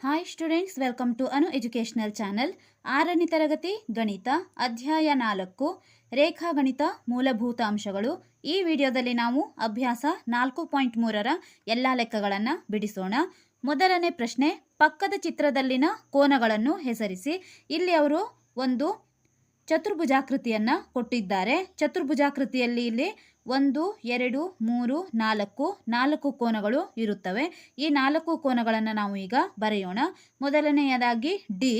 Hi students welcome to Anu educational channel ಆರನೇ ತರಗತಿ, ಗಣಿತ, ಅಧ್ಯಾಯ ನಾಲ್ಕು ರೇಖಾಗಣಿತ ಮೂಲಭೂತ ಅಂಶಗಳು ಈ ವಿಡಿಯೋದಲ್ಲಿ ನಾವು ಅಭ್ಯಾಸ ನಾಲ್ಕು ಪಾಯಿಂಟ್ ಮೂರರ ಎಲ್ಲ ಲೆಕ್ಕಗಳನ್ನು ಬಿಡಿಸೋಣ. ಮೊದಲನೇ ಪ್ರಶ್ನೆ, ಪಕ್ಕದ ಚಿತ್ರದಲ್ಲಿನ ಕೋನಗಳನ್ನು ಹೆಸರಿಸಿ. ಇಲ್ಲಿ ಅವರು ಒಂದು ಚತುರ್ಭುಜಾಕೃತಿಯನ್ನು ಕೊಟ್ಟಿದ್ದಾರೆ. ಚತುರ್ಭುಜಾಕೃತಿಯಲ್ಲಿ ಇಲ್ಲಿ ಒಂದು, ಎರಡು, ಮೂರು, ನಾಲ್ಕು ನಾಲ್ಕು ಕೋನಗಳು ಇರುತ್ತವೆ. ಈ ನಾಲ್ಕು ಕೋನಗಳನ್ನು ನಾವು ಈಗ ಬರೆಯೋಣ. ಮೊದಲನೆಯದಾಗಿ ಡಿ.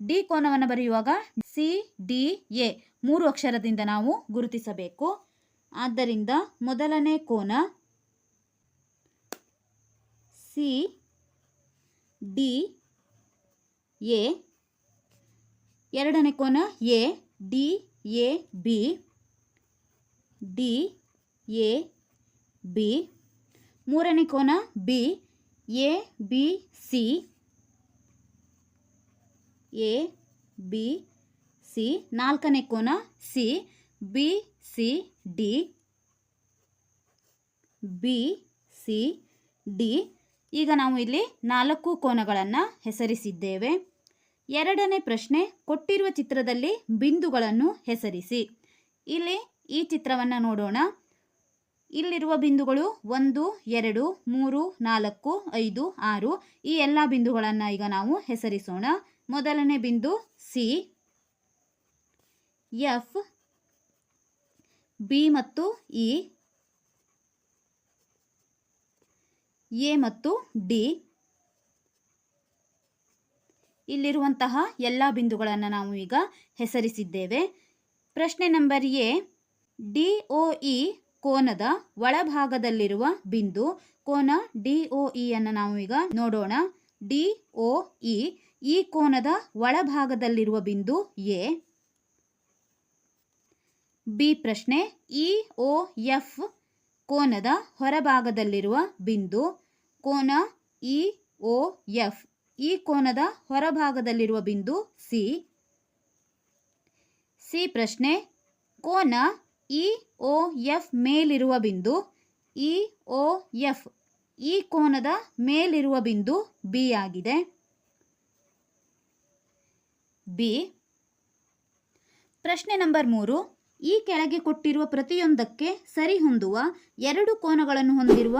ಡಿ ಕೋನವನ್ನು ಬರೆಯುವಾಗ ಸಿ, ಡಿ, ಎ ಮೂರು ಅಕ್ಷರದಿಂದ ನಾವು ಗುರುತಿಸಬೇಕು. ಆದ್ದರಿಂದ ಮೊದಲನೇ ಕೋನ ಸಿ, ಡಿ, ಎ ಎರಡನೇ ಕೋನ A, D, A, B, D, A, B. ಮೂರನೇ ಕೋನ B, A, B, C. A, B, C. ನಾಲ್ಕನೇ ಕೋನ C, B, C, D. B, C, D. ಈಗ ನಾವು ಇಲ್ಲಿ ನಾಲ್ಕು ಕೋನಗಳನ್ನು ಹೆಸರಿಸಿದ್ದೇವೆ. ಎರಡನೇ ಪ್ರಶ್ನೆ, ಕೊಟ್ಟಿರುವ ಚಿತ್ರದಲ್ಲಿ ಬಿಂದುಗಳನ್ನು ಹೆಸರಿಸಿ. ಇಲ್ಲಿ ಈ ಚಿತ್ರವನ್ನು ನೋಡೋಣ. ಇಲ್ಲಿರುವ ಬಿಂದುಗಳು ಒಂದು, ಎರಡು, ಮೂರು, ನಾಲ್ಕು, ಐದು, ಆರು, ಈ ಎಲ್ಲ ಬಿಂದುಗಳನ್ನು ಈಗ ನಾವು ಹೆಸರಿಸೋಣ. ಮೊದಲನೇ ಬಿಂದು ಸಿ. ಎಫ್, ಬಿ ಮತ್ತು ಇ, ಎ ಮತ್ತು ಡಿ. ಇಲ್ಲಿರುವಂತಹ ಎಲ್ಲ ಬಿಂದುಗಳನ್ನು ನಾವು ಈಗ ಹೆಸರಿಸಿದ್ದೇವೆ. ಪ್ರಶ್ನೆ number A, D O E ಕೋನದ ಒಳಭಾಗದಲ್ಲಿರುವ ಬಿಂದು. ಕೋನ ಡಿ ಒ ಇಯನ್ನು ನಾವು ಈಗ ನೋಡೋಣ. ಡಿ ಒ ಇ, ಈ ಕೋನದ ಒಳಭಾಗದಲ್ಲಿರುವ ಬಿಂದು ಎ. ಬಿ ಪ್ರಶ್ನೆ, ಇ ಒ ಎಫ್ ಕೋನದ ಹೊರಭಾಗದಲ್ಲಿರುವ ಬಿಂದು. ಕೋನ ಇ ಒ ಎಫ್ ಈ ಕೋನದ ಹೊರಭಾಗದಲ್ಲಿರುವ ಬಿಂದು ಸಿ. ಸಿ ಪ್ರಶ್ನೆ, ಕೋನ ಇ ಒ ಎಫ್ ಮೇಲಿರುವ ಬಿಂದು ಇ ಒ ಎಫ್. ಈ ಕೋನದ ಮೇಲಿರುವ ಬಿಂದು ಬಿ ಆಗಿದೆ. ಬಿ. ಪ್ರಶ್ನೆ ನಂಬರ್ ಮೂರು, ಈ ಕೆಳಗೆ ಕೊಟ್ಟಿರುವ ಪ್ರತಿಯೊಂದಕ್ಕೆ ಸರಿಹೊಂದುವ ಎರಡು ಕೋನಗಳನ್ನು ಹೊಂದಿರುವ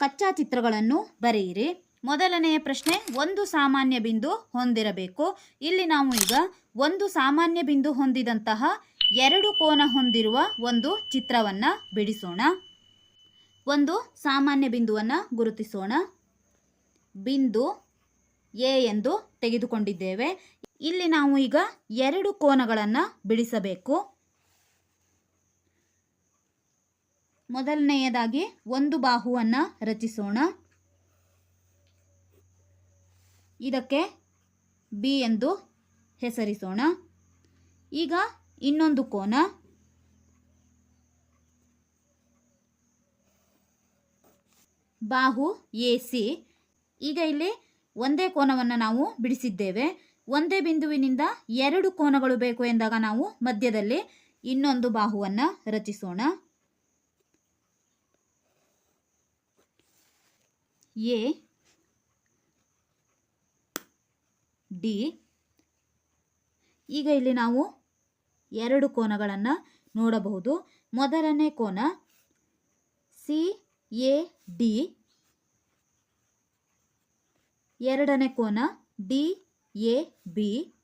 ಕಚ್ಚಾ ಚಿತ್ರಗಳನ್ನು ಬರೆಯಿರಿ. ಮೊದಲನೆಯ ಪ್ರಶ್ನೆ, ಒಂದು ಸಾಮಾನ್ಯ ಬಿಂದು ಹೊಂದಿರಬೇಕು. ಇಲ್ಲಿ ನಾವು ಈಗ ಒಂದು ಸಾಮಾನ್ಯ ಬಿಂದು ಹೊಂದಿದಂತಹ ಎರಡು ಕೋನ ಹೊಂದಿರುವ ಒಂದು ಚಿತ್ರವನ್ನು ಬಿಡಿಸೋಣ. ಒಂದು ಸಾಮಾನ್ಯ ಬಿಂದುವನ್ನು ಗುರುತಿಸೋಣ. ಬಿಂದು ಎ ಎಂದು ತೆಗೆದುಕೊಂಡಿದ್ದೇವೆ. ಇಲ್ಲಿ ನಾವು ಈಗ ಎರಡು ಕೋನಗಳನ್ನು ಬಿಡಿಸಬೇಕು. ಮೊದಲನೆಯದಾಗಿ ಒಂದು ಬಾಹುವನ್ನು ರಚಿಸೋಣ. ಇದಕ್ಕೆ ಬಿ ಎಂದು ಹೆಸರಿಸೋಣ. ಈಗ ಇನ್ನೊಂದು ಕೋನ. ಬಾಹು ಎ ಸಿ ಈಗ ಇಲ್ಲಿ ಒಂದೇ ಕೋನವನ್ನು ನಾವು ಬಿಡಿಸಿದ್ದೇವೆ. ಒಂದೇ ಬಿಂದುವಿನಿಂದ ಎರಡು ಕೋನಗಳು ಬೇಕು ಎಂದಾಗ ನಾವು ಮಧ್ಯದಲ್ಲಿ ಇನ್ನೊಂದು ಬಾಹುವನ್ನು ರಚಿಸೋಣ. A D. ಈಗ ಇಲ್ಲಿ ನಾವು ಎರಡು ಕೋನಗಳನ್ನು ನೋಡಬಹುದು. ಮೊದಲನೇ ಕೋನ ಸಿ, ಎ, ಡಿ. ಎರಡನೇ ಕೋನ ಡಿ, ಎ, ಬಿ.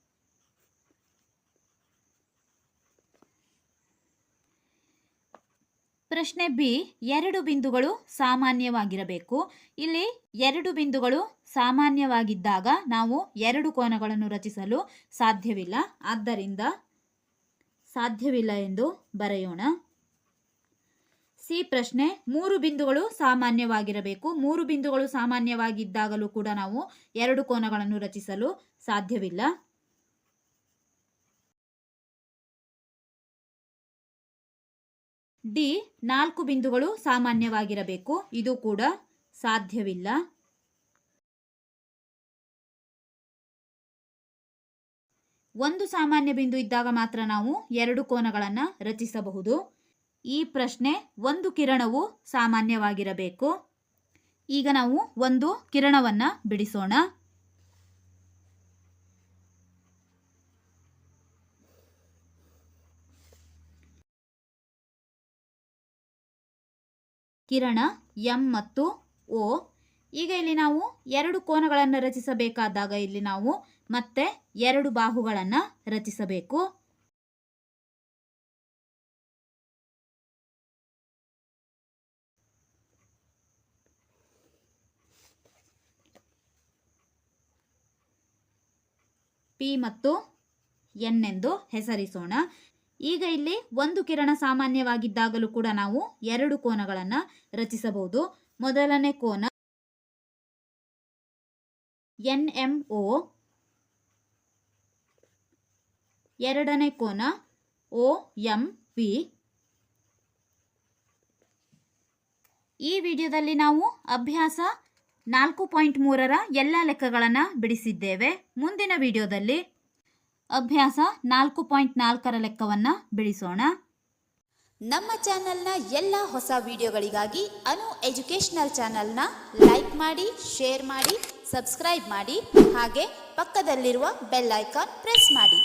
ಪ್ರಶ್ನೆ ಬಿ, ಎರಡು ಬಿಂದುಗಳು ಸಾಮಾನ್ಯವಾಗಿರಬೇಕು. ಇಲ್ಲಿ ಎರಡು ಬಿಂದುಗಳು ಸಾಮಾನ್ಯವಾಗಿದ್ದಾಗ ನಾವು ಎರಡು ಕೋನಗಳನ್ನು ರಚಿಸಲು ಸಾಧ್ಯವಿಲ್ಲ. ಆದ್ದರಿಂದ ಸಾಧ್ಯವಿಲ್ಲ ಎಂದು ಬರೆಯೋಣ. ಸಿ ಪ್ರಶ್ನೆ, ಮೂರು ಬಿಂದುಗಳು ಸಾಮಾನ್ಯವಾಗಿರಬೇಕು. ಮೂರು ಬಿಂದುಗಳು ಸಾಮಾನ್ಯವಾಗಿದ್ದಾಗಲೂ ಕೂಡ ನಾವು ಎರಡು ಕೋನಗಳನ್ನು ರಚಿಸಲು ಸಾಧ್ಯವಿಲ್ಲ. ಡಿ, ನಾಲ್ಕು ಬಿಂದುಗಳು ಸಾಮಾನ್ಯವಾಗಿರಬೇಕು. ಇದು ಕೂಡ ಸಾಧ್ಯವಿಲ್ಲ. ಒಂದು ಸಾಮಾನ್ಯ ಬಿಂದು ಇದ್ದಾಗ ಮಾತ್ರ ನಾವು ಎರಡು ಕೋನಗಳನ್ನು ರಚಿಸಬಹುದು. ಈ ಪ್ರಶ್ನೆ ಒಂದು ಕಿರಣವು ಸಾಮಾನ್ಯವಾಗಿರಬೇಕು. ಈಗ ನಾವು ಒಂದು ಕಿರಣವನ್ನು ಬಿಡಿಸೋಣ. ಕಿರಣ, ಎಂ ಮತ್ತು ಓ. ಈಗ ಇಲ್ಲಿ ನಾವು ಎರಡು ಕೋನಗಳನ್ನು ರಚಿಸಬೇಕಾದಾಗ ಇಲ್ಲಿ ನಾವು ಮತ್ತೆ ಎರಡು ಬಾಹುಗಳನ್ನು ರಚಿಸಬೇಕು. ಪಿ ಮತ್ತು ಎನ್ ಎಂದು ಹೆಸರಿಸೋಣ. ಈಗ ಇಲ್ಲಿ ಒಂದು ಕಿರಣ ಸಾಮಾನ್ಯವಾಗಿದ್ದಾಗಲೂ ಕೂಡ ನಾವು ಎರಡು ಕೋನಗಳನ್ನು ರಚಿಸಬಹುದು. ಮೊದಲನೇ ಕೋನ ಎನ್ ಎಂ ಒ ಎರಡನೇ ಕೋನ ಒ ಎಂ ಪಿ. ಈ ವಿಡಿಯೋದಲ್ಲಿ ನಾವು ಅಭ್ಯಾಸ ನಾಲ್ಕು ಪಾಯಿಂಟ್ ಮೂರರ ಎಲ್ಲ ಲೆಕ್ಕಗಳನ್ನು ಬಿಡಿಸಿದ್ದೇವೆ. ಮುಂದಿನ ವಿಡಿಯೋದಲ್ಲಿ ಅಭ್ಯಾಸ ನಾಲ್ಕು ಪಾಯಿಂಟ್ ನಾಲ್ಕರ ಲೆಕ್ಕವನ್ನು ಬಿಡಿಸೋಣ ನಮ್ಮ ಚಾನೆಲ್ನ ಎಲ್ಲ ಹೊಸ ವಿಡಿಯೋಗಳಿಗಾಗಿ ಅನು ಎಜುಕೇಷನಲ್ ಚಾನೆಲ್ನ ಲೈಕ್ ಮಾಡಿ, ಶೇರ್ ಮಾಡಿ, ಸಬ್ಸ್ಕ್ರೈಬ್ ಮಾಡಿ, ಹಾಗೆ ಪಕ್ಕದಲ್ಲಿರುವ ಬೆಲ್ ಐಕಾನ್ ಪ್ರೆಸ್ ಮಾಡಿ.